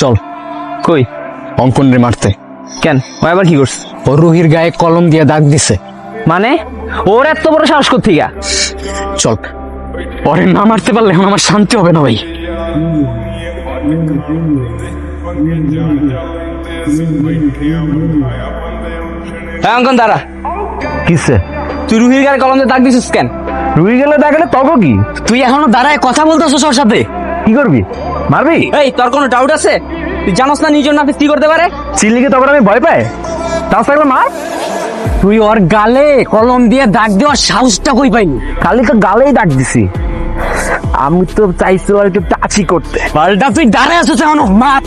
চল। কই? অঙ্কন রে মারতে। কেন? ও আবার কি করছে? ও রুহির গায়ে কলম দিয়ে দাগ দিছে। মানে? ওর এত বড় সাহস করতে গা চল। পরে না মারতে পারলে এখন আমার শান্তি হবে না ভাই। হ্যাঁ অঙ্কন দাঁড়া। কিসে? তুই রুহির গায়ে কলম দিয়ে দাগ দিছিস কেন? রুহি গেলে দাগলে তবে কি? তুই এখনও দাঁড়ায় কথা বলতেছ ওর সাথে? কি করবি? মারবি? এই তোর কোনো ডাউট আছে? তুই জানোস না নিজের নাফিস কি করতে পারে? চিল্লিকে তখন আমি ভয় পাই। তাও থাকবে মার। তুই ওর গালে কলম দিয়ে দাগ দেওয়ার সাহসটা কই পাইনি? খালি তো গালেই দাগ দিছি। আমি তো চাইছি আর একটু টাচি করতে। পাল্টা তুই দাঁড়ায় আছো এখনও? মার।